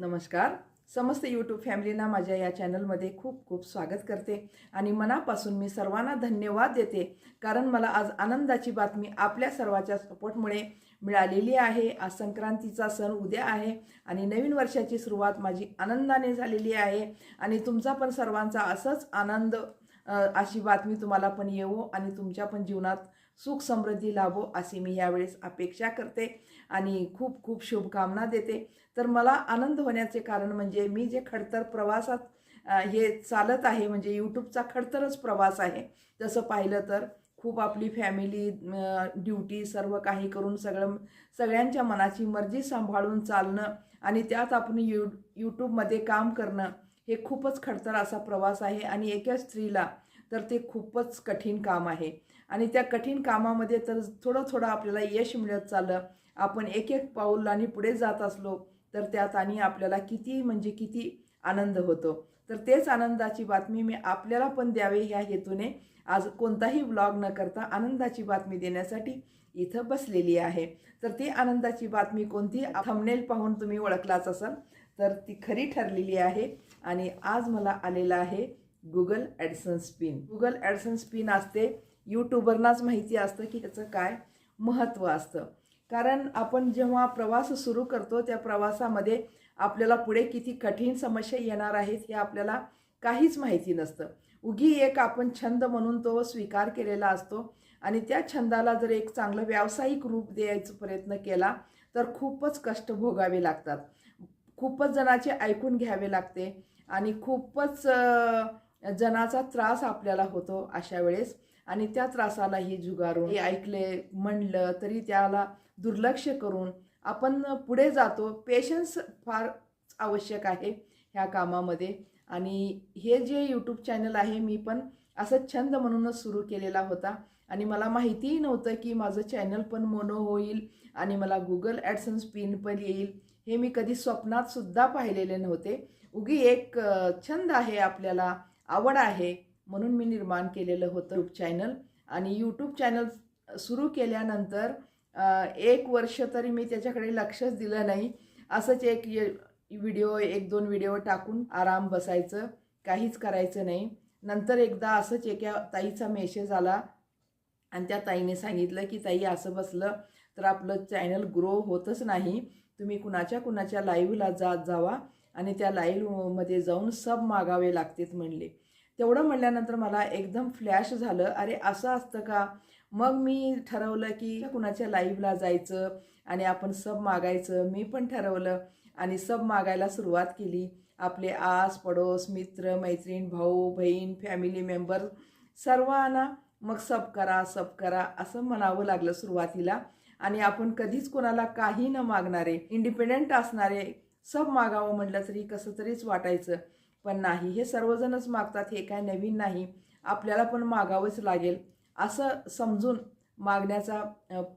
नमस्कार. समस्त यूट्यूब फॅमिलीना माझ्या या चॅनलमध्ये खूप खूप स्वागत करते आणि मनापासून मी सर्वांना धन्यवाद देते कारण मला आज आनंदाची बातमी आपल्या सर्वाच्या सपोर्टमुळे मिळालेली आहे. आज संक्रांतीचा सण उद्या आहे आणि नवीन वर्षाची सुरुवात माझी आनंदाने झालेली आहे आणि तुमचा पण सर्वांचा असंच आनंद अशी बातमी तुम्हाला पण येवो आणि तुमच्या पण जीवनात सुख समृद्धी लाभो अशी मी यावेळेस अपेक्षा करते आणि खूप खूप शुभकामना देते. तर मला आनंद होण्याचे कारण म्हणजे मी जे खडतर प्रवासात हे चालत आहे म्हणजे यूट्यूबचा खडतरच प्रवास आहे. जसं पाहिलं तर खूप आपली फॅमिली ड्युटी सर्व काही करून सगळं सगळ्यांच्या मनाची मर्जी सांभाळून चालणं आणि त्यात आपण यू यूट्यूबमध्ये काम करणं हे खूपच खडतर असा प्रवास आहे. आणि एका स्त्रीला तर ते खूपच कठीण काम आहे. आणि त्या कठीण कामामध्ये तर थोडं थोडं आपल्याला यश मिळत चाललं. आपण एक एक पाऊल आणि पुढे जात असलो तर त्यात आणि आपल्याला किती म्हणजे किती आनंद होतो. तर तेच आनंदाची बातमी मी आपल्याला पण द्यावे ह्या हेतूने आज कोणताही व्लॉग न करता आनंदाची बातमी देण्यासाठी इथं बसलेली आहे. तर ती आनंदाची बातमी कोणती? थंबनेल पाहून तुम्ही ओळखलाच असाल. तर ती खरी ठरलेली आहे. आणि आज मला आलेला आहे Google AdSense pin Google AdSense pin असते. यूट्यूबरनाच माहिती असतं की त्याचं काय महत्त्व असतं. कारण आपण जेव्हा प्रवास सुरू करतो त्या प्रवासामध्ये आपल्याला पुढे किती कठीण समस्या येणार आहेत हे आपल्याला काहीच माहिती नसतं. उगी एक आपण छंद म्हणून तो स्वीकार केलेला असतो आणि त्या छंदाला जर एक चांगलं व्यावसायिक रूप द्यायचा प्रयत्न केला तर खूपच कष्ट भोगावे लागतात. खूपच जणाचे ऐकून घ्यावे लागते आणि खूपच जनाचा त्रास आपल्याला होतो अशा वेळेस. आणि त्या त्रासालाही जुगारून हे ऐकले म्हणलं तरी त्याला दुर्लक्ष करून आपण पुढे जातो. पेशन्स फार आवश्यक आहे ह्या कामामध्ये. आणि हे जे यूट्यूब चॅनल आहे मी पण असं छंद म्हणूनच सुरू केलेला होता. आणि मला माहितीही नव्हतं की माझं चॅनल पण मोनो होईल आणि मला गुगल ॲडसन्स पिन पण येईल. हे मी कधी स्वप्नात सुद्धा पाहिलेले नव्हते. उगी एक छंद आहे आपल्याला आवड आहे म्हणून मी निर्माण केलेलं होतं यूट्यूब चॅनल आणि यूट्यूब चॅनल सुरू केल्यानंतर एक वर्ष तरी मी त्याच्याकडे लक्षच दिलं नाही. असंच एक य- व्हिडिओ एक दोन व्हिडिओ टाकून आराम बसायचं काहीच करायचं नाही. नंतर एकदा असंच एका ताईचा मेसेज आला आणि त्या ताईने सांगितलं की ताई असं बसलं तर आपलं चॅनल ग्रो होतच नाही. तुम्ही कुणाच्या कुणाच्या लाईव्हला जात जावा. आणि त्या लाईव्हमध्ये जाऊन सब मागावे लागतात म्हणले. तेवढं म्हणल्यानंतर मला एकदम फ्लॅश झालं अरे असं असतं का? मग मी ठरवलं की कुणाच्या लाईव्हला जायचं आणि आपण सब मागायचं. मी पण ठरवलं आणि सब मागायला सुरुवात केली. आपले आस पडोस मित्र मैत्रीण भाऊ बहीण फॅमिली मेंबर सर्वांना मग सब करा सब करा असं म्हणावं लागलं सुरुवातीला. आणि आपण कधीच कोणाला काही न मागणारे इंडिपेंडंट असणारे सब मागावं म्हटलं तरी कसं तरीच वाटायचं. पण नाही हे सर्वजणच मागतात हे काय नवीन नाही. आपल्याला पण मागावंच लागेल. असं समजून मागण्याचा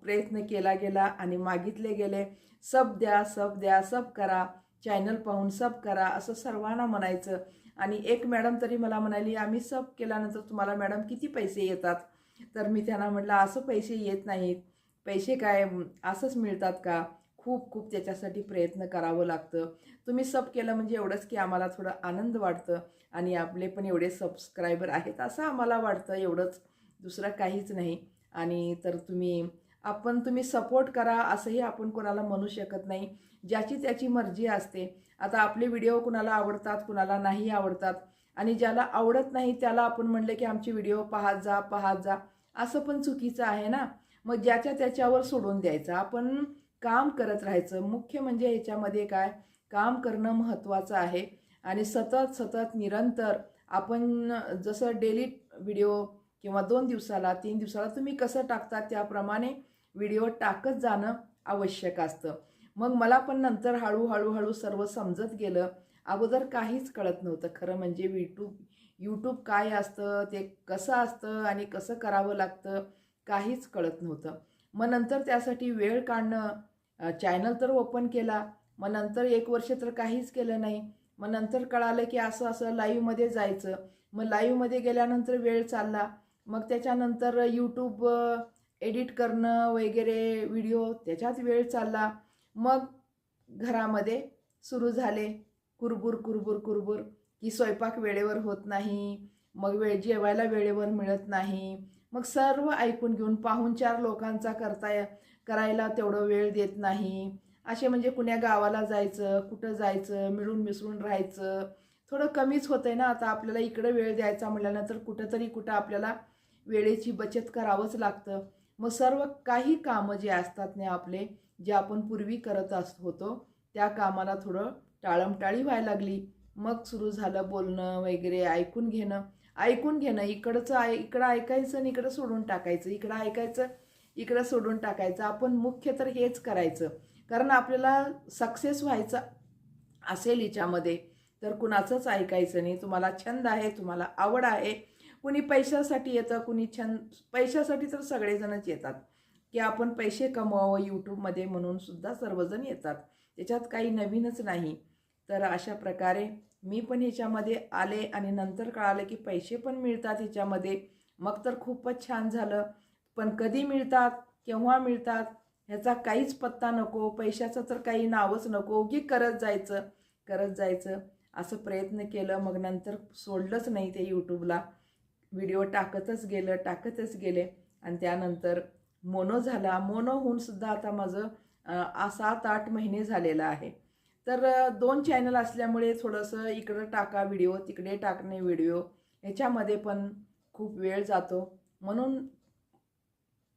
प्रयत्न केला गेला आणि मागितले गेले. सब द्या सब द्या सब करा. चॅनल पाहून सब करा असं सर्वांना म्हणायचं. आणि एक मॅडम तरी मला म्हणाली आम्ही सब केल्यानंतर तुम्हाला मॅडम किती पैसे येतात? तर मी त्यांना म्हटलं असं पैसे येत नाहीत. पैसे काय असंच मिळतात का? खूप खूप त्याच्यासाठी प्रयत्न करावं लागतं. तुम्ही सब केलं म्हणजे एवढंच की आम्हाला थोडं आनंद वाटतं आणि आपले पण एवढे सबस्क्रायबर आहेत असं आम्हाला वाटतं. एवढंच दुसरं काहीच नाही. आणि तर तुम्ही आपण तुम्ही सपोर्ट करा असंही आपण कोणाला म्हणू शकत नाही. ज्याची त्याची मर्जी असते. आता आपले व्हिडिओ कुणाला आवडतात कुणाला नाही आवडतात आणि ज्याला आवडत नाही त्याला आपण म्हणलं की आमचे व्हिडिओ पाहत जा पाहत जा असं पण चुकीचं आहे ना. मग ज्याच्या त्याच्यावर सोडून द्यायचं. आपण काम करत राहायचं. मुख्य म्हणजे ह्याच्यामध्ये काय? काम करणं महत्त्वाचं आहे. आणि सतत सतत निरंतर आपण जसं डेली व्हिडिओ किंवा दोन दिवसाला तीन दिवसाला तुम्ही कसं टाकता त्याप्रमाणे व्हिडिओ टाकत जाणं आवश्यक असतं. मग मला पण नंतर हळूहळूहळू सर्व समजत गेलं. अगोदर काहीच कळत नव्हतं. खरं म्हणजे यूट्यूब यूट्यूब काय असतं ते कसं असतं आणि कसं करावं लागतं काहीच कळत नव्हतं. मग नंतर त्यासाठी वेळ काढणं चॅनल तर ओपन केला. मग नंतर एक वर्ष तर काहीच केलं नाही. मग नंतर कळालं की असं असं लाईव्हमध्ये जायचं. मग लाईव्हमध्ये गेल्यानंतर वेळ चालला. मग त्याच्यानंतर यूट्यूब एडिट करणं वगैरे व्हिडिओ त्याच्यात वेळ चालला. मग घरामध्ये सुरू झाले. कुरबुर कुरबुर कुरबुर. की स्वयंपाक वेळेवर होत नाही. मग वेळ जेवायला वेळेवर मिळत नाही. मग सर्व ऐकून घेऊन पाहून चार लोकांचा करता करायला तेवढं वेळ देत नाही. असे म्हणजे कुण्या गावाला जायचं कुठं जायचं मिळून मिसळून राहायचं. थोडं कमीच होतं आहे ना आता आपल्याला इकडं वेळ द्यायचा म्हटल्यानंतर कुठंतरी कुठं आपल्याला वेळेची बचत करावंच लागतं. मग सर्व काही कामं जे असतात ना आपले जे आपण पूर्वी करत अस होतो त्या कामाला थोडं टाळमटाळी व्हायला लागली. मग सुरू झालं बोलणं वगैरे ऐकून घेणं. ऐकून घेणं इकडचं ऐ इकडं ऐकायचं आणि इकडं सोडून टाकायचं. इकडं ऐकायचं इकडं सोडून टाकायचं. आपण मुख्य तर हेच करायचं. कारण आपल्याला सक्सेस व्हायचं असेल हिच्यामध्ये तर कुणाचंच ऐकायचं नाही. तुम्हाला छंद आहे तुम्हाला आवड आहे. कुणी पैशासाठी येतं कुणी छंद पैशासाठी तर सगळेजणच येतात. की आपण पैसे कमवावं यूट्यूबमध्ये म्हणून सुद्धा सर्वजण येतात. त्याच्यात काही नवीनच नाही. तर अशा प्रकारे मी पण ह्याच्यामध्ये आले आणि नंतर कळालं की पैसे पण मिळतात ह्याच्यामध्ये मग तर खूपच छान झालं. पण कधी मिळतात केव्हा मिळतात ह्याचा काहीच पत्ता नको पैशाचं तर काही नावच नको की करत जायचं करत जायचं. असं प्रयत्न केलं मग नंतर सोडलंच नाही ते यूट्यूबला व्हिडिओ टाकतच गेलं टाकतच गेले. आणि त्यानंतर मोनो झाला. मोनो होऊन सुद्धा आता माझं सात आठ महिने झालेलं आहे. तर दोन चॅनल असल्यामुळे थोडंसं इकडं टाका व्हिडिओ तिकडे टाकणे व्हिडिओ ह्याच्यामध्ये पण खूप वेळ जातो. म्हणून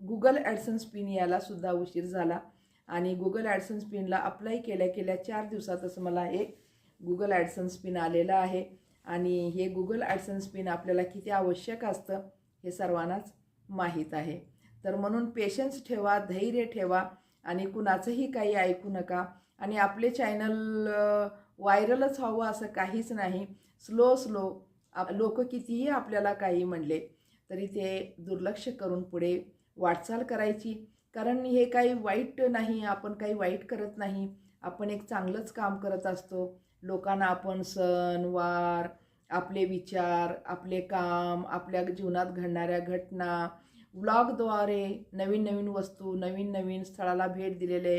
गुगल ॲडसन्स पिन यायलासुद्धा उशीर झाला. आणि गुगल ॲडसन्स पिनला अप्लाय केल्या केल्या चार दिवसातच मला हे गुगल ॲडसन्स पिन आलेलं आहे. आणि हे गुगल ॲडसन्स पिन आपल्याला किती आवश्यक असतं हे सर्वांनाच माहीत आहे. तर म्हणून पेशन्स ठेवा धैर्य ठेवा आणि कुणाचंही काही ऐकू नका. आणि आपले चॅनल व्हायरलच हवं असं काहीच नाही. स्लो स्लो लोक कितीही आपल्याला काही म्हणले तरी ते दुर्लक्ष करून पुढे वाटचाल करायची. कारण हे काही वाईट नाही आपण काही वाईट करत नाही. आपण एक चांगलंच काम करत असतो. लोकांना आपण सण वार आपले विचार आपले काम आपल्या जीवनात घडणाऱ्या घटना ब्लॉगद्वारे नवीन नवीन वस्तू नवीन नवीन स्थळाला भेट दिलेले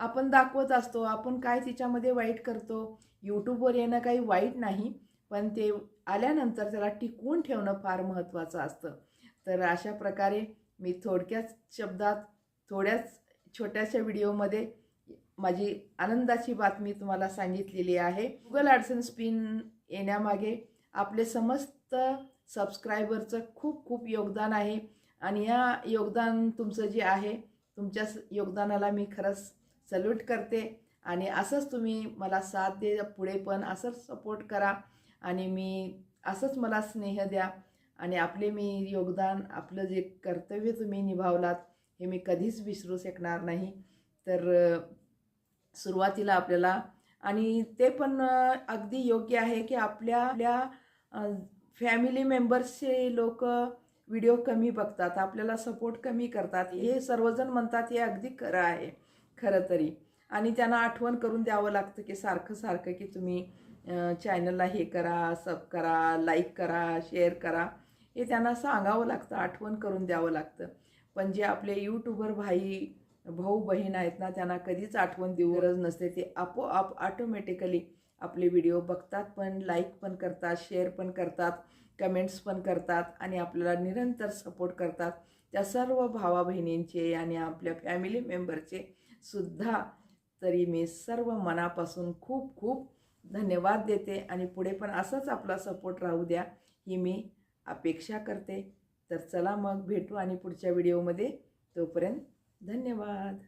आपण दाखवत असतो आपण काय तिच्यामध्ये वाईट करतो. यूट्यूबवर येणं काही वाईट नाही पण ते आल्यानंतर त्याला टिकवून ठेवणं फार महत्त्वाचं असतं. तर अशा प्रकारे मी थोडक्याच शब्दात थोड्याच छोट्याशा व्हिडिओमध्ये माझी आनंदाची बातमी तुम्हाला सांगितलेली आहे. गुगल ॲडसन्स पिन येण्यामागे आपले समस्त सबस्क्रायबरचं खूप खूप योगदान आहे. आणि या योगदान तुमचं जे आहे तुमच्या योगदानाला मी खरंच सल्यूट करते. आणि असंच तुम्ही मला साथ दे पुढे पण असंच सपोर्ट करा. आणि मी असंच मला स्नेह द्या. आणि आपले मी योगदान आपलं जे कर्तव्य तुम्ही निभावलात हे मी कधीच विसरू शकणार नाही. तर सुरुवातीला आपल्याला आणि ते पण अगदी योग्य आहे की आपल्या आपल्या फॅमिली मेंबर्सचे लोक व्हिडिओ कमी बघतात आपल्याला सपोर्ट कमी करतात. हे सर्वजण म्हणतात हे अगदी खरं आहे. खरं तरी. आणि त्यांना आठवण करून द्यावं लागतं की सारखं सारखं की तुम्ही चॅनलला हे करा सब करा लाईक करा शेअर करा. हे त्यांना सांगावं लागतं आठवण करून द्यावं लागतं. पण जे आपले यूट्यूबर भाई भाऊ बहीण आहेत ना त्यांना कधीच आठवण देऊ गरज नसते. ते आपोआप ऑटोमॅटिकली आपले व्हिडिओ बघतात पण लाईक पण करतात शेअर पण करतात कमेंट्स पण करतात आणि आपल्याला निरंतर सपोर्ट करतात. त्या सर्व भावा बहिणींचे आणि आपल्या फॅमिली मेंबरचे सुद्धा तरी मी सर्व मनापासून खूप खूप धन्यवाद देते आणि पुढे पण असंच आपला सपोर्ट राहू द्या ही मी अपेक्षा करते. तर चला मग भेटू आणि पुढच्या व्हिडिओमध्ये तोपर्यंत धन्यवाद.